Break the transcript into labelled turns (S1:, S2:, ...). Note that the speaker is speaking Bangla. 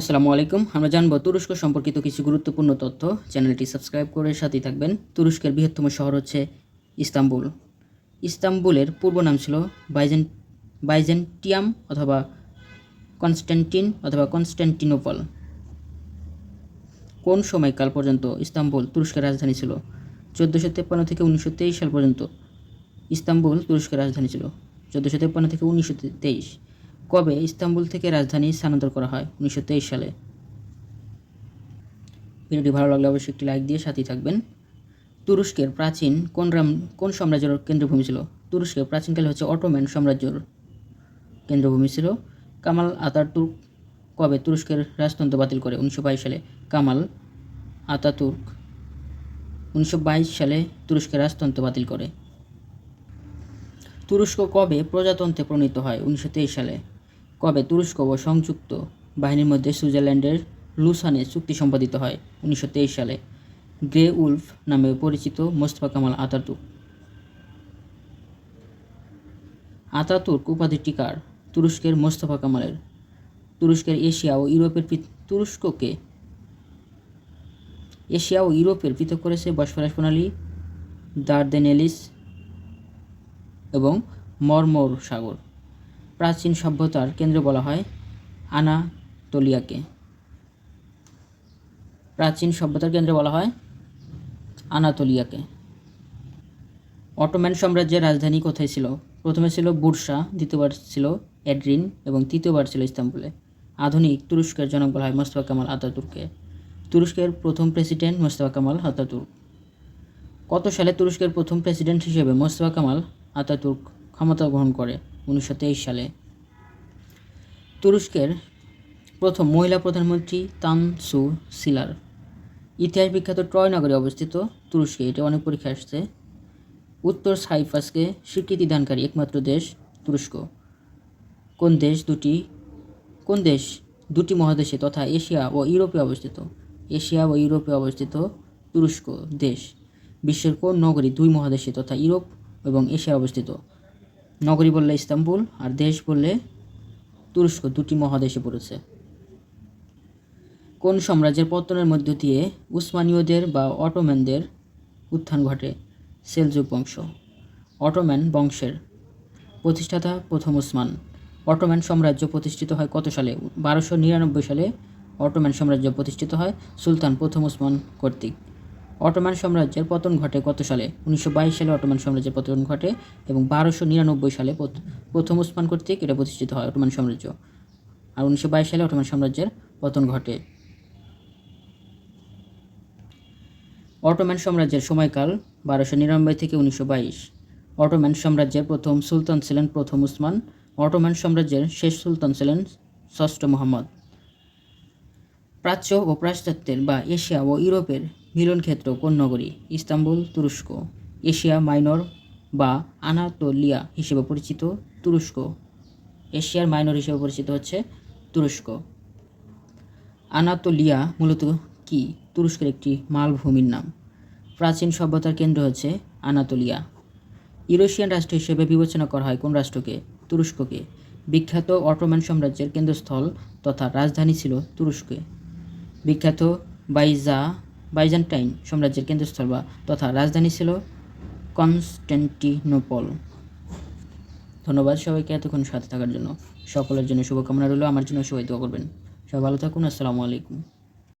S1: আসসালামু আলাইকুম। আমরা জানব তুরস্ক সম্পর্কিত কিছু গুরুত্বপূর্ণ তথ্য। চ্যানেলটি সাবস্ক্রাইব করে সাথেই থাকবেন। তুরস্কের বৃহত্তম শহর হচ্ছে ইস্তাম্বুল। ইস্তাম্বুলের পূর্ব নাম ছিল বাইজেন বাইজেন্টিয়াম অথবা কনস্ট্যান্টিন অথবা কনস্ট্যান্টিনোপল কোন সময়কাল পর্যন্ত ইস্তাম্বুল তুরস্কের রাজধানী ছিল? চোদ্দোশো তেপ্পান্ন থেকে উনিশশো তেইশ সাল পর্যন্ত ইস্তাম্বুল তুরস্কের রাজধানী ছিল। চোদ্দোশো তেপ্পান্ন থেকে উনিশশো তেইশ। কবে ইস্তাম্বুল থেকে রাজধানী স্থানান্তর করা হয়? উনিশশো তেইশ সালে। ভিডিওটি ভালো লাগলে অবশ্যই একটি লাইক দিয়ে সাথেই থাকবেন। তুরস্কের প্রাচীন কোন রাম, কোন সাম্রাজ্যের কেন্দ্রভূমি ছিল? তুরস্কের প্রাচীনকালে হচ্ছে অটোম্যান সাম্রাজ্যের কেন্দ্রভূমি ছিল। কামাল আতাতুর্ক কবে তুরস্কের রাজতন্ত্র বাতিল করে? উনিশশো বাইশ সালে কামাল আতাতুর্ক। উনিশশো বাইশ সালে তুরস্কের রাজতন্ত্র বাতিল করে। তুরস্ক কবে প্রজাতন্ত্রে প্রণীত হয়? উনিশশো তেইশ সালে। কবে তুরস্ক ও সংযুক্ত বাহিনীর মধ্যে সুইজারল্যান্ডের লুসানে চুক্তি সম্পাদিত হয়? উনিশশো তেইশ সালে। গ্রে উলফ নামে পরিচিত মোস্তফা কামাল আতাতুর্ক আতাতুর্ক উপাধিটি কার? তুরস্কের মোস্তফা কামালের। তুরস্কের এশিয়া ও ইউরোপের তুরস্ককে এশিয়া ও ইউরোপের পৃথক করেছে বসফরাস প্রণালী, দার্দেনেলিস এবং মরমর সাগর। প্রাচীন সভ্যতার কেন্দ্র বলা হয় আনাতোলিয়াকে। প্রাচীন সভ্যতার কেন্দ্র বলা হয় আনাতোলিয়াকে। অটোম্যান সাম্রাজ্যের রাজধানী কোথায় ছিল? প্রথমে ছিল বুরসা, দ্বিতীয়বার ছিল এডরিন এবং তৃতীয়বার ছিল ইস্তাম্বুলে। আধুনিক তুরস্কের জনক বলা হয় মোস্তফা কামাল আতাতুর্ককে তুরস্কের প্রথম প্রেসিডেন্ট মোস্তফা কামাল আতাতুর্ক কত সালে তুরস্কের প্রথম প্রেসিডেন্ট হিসেবে মোস্তফা কামাল আতাতুর্ক ক্ষমতা গ্রহণ করে? উনিশশো তেইশ সালে। তুরস্কের প্রথম মহিলা প্রধানমন্ত্রী তানসু সিলার। ইতিহাস বিখ্যাত ট্রয় নগরে অবস্থিত তুরস্কে এটা অনেক পরীক্ষা আসছে। উত্তর সাইফাসকে স্বীকৃতি দানকারী একমাত্র দেশ তুরস্ক। কোন দেশ দুটি, কোন দেশ দুটি মহাদেশে তথা এশিয়া ও ইউরোপে অবস্থিত? এশিয়া ও ইউরোপে অবস্থিত তুরস্ক দেশ। বিশ্বের কোন নগরী দুই মহাদেশে তথা ইউরোপ এবং এশিয়া অবস্থিত? নগরী বললে ইস্তাম্বুল, আর দেশ বললে তুরস্ক, দুটি মহাদেশে পড়েছে। কোন সাম্রাজ্যের পত্তনের মধ্য দিয়ে উসমানীয়দের বা অটোম্যানদের উত্থান ঘটে? সেলজুক বংশ। অটোম্যান বংশের প্রতিষ্ঠাতা প্রথম উসমান। অটোম্যান সাম্রাজ্য প্রতিষ্ঠিত হয় কত সালে? বারোশো নিরানব্বই সালে অটোম্যান সাম্রাজ্য প্রতিষ্ঠিত হয় সুলতান প্রথম উসমান কর্তৃক। অটোম্যান সাম্রাজ্যের পতন ঘটে কত সালে? উনিশশো বাইশ সালে অটোমান সাম্রাজ্যের পতন ঘটে এবং বারোশো নিরানব্বই সালে প্রথ- প্রথম উসমান কর্তৃক এটা প্রতিষ্ঠিত হয় অটোমান সাম্রাজ্য। আর উনিশশো বাইশ সালে অটোমান সাম্রাজ্যের পতন ঘটে। অটোম্যান সাম্রাজ্যের সময়কাল বারোশো নিরানব্বই থেকে উনিশশো বাইশ। অটোম্যান সাম্রাজ্যের প্রথম সুলতান ছিলেন প্রথম উসমান। অটোম্যান সাম্রাজ্যের শেষ সুলতান ছিলেন ষষ্ঠ মোহাম্মদ। প্রাচ্য ও পাশ্চাত্যের বা এশিয়া ও ইউরোপের মিলনক্ষেত্র কোন নগরী ইস্তাম্বুল, তুরস্ক, এশিয়া মাইনর বা আনাতোলিয়া হিসেবে পরিচিত তুরস্ক। এশিয়ার মাইনর হিসেবে পরিচিত হচ্ছে তুরস্ক। আনাতোলিয়া মূলত কি? তুরস্কের একটি মালভূমির নাম। প্রাচীন সভ্যতার কেন্দ্র হচ্ছে আনাতোলিয়া। ইউরেশিয়ান রাষ্ট্র হিসেবে বিবেচনা করা হয় কোন রাষ্ট্রকে? তুরস্ককে। বিখ্যাত অটোম্যান সাম্রাজ্যের কেন্দ্রস্থল তথা রাজধানী ছিল তুরস্কে। বিখ্যাত বাইজা বাইজান্টাইন সাম্রাজ্যের কেন্দ্রস্থল বা তথা রাজধানী ছিল কনস্ট্যান্টিনোপল ধন্যবাদ সবাইকে এতক্ষণ সাথে থাকার জন্য। সকলের জন্য শুভকামনা রইল। আমার জন্য সবাই দোয়া করবেন। সবাই ভালো থাকুন। আসসালামু আলাইকুম।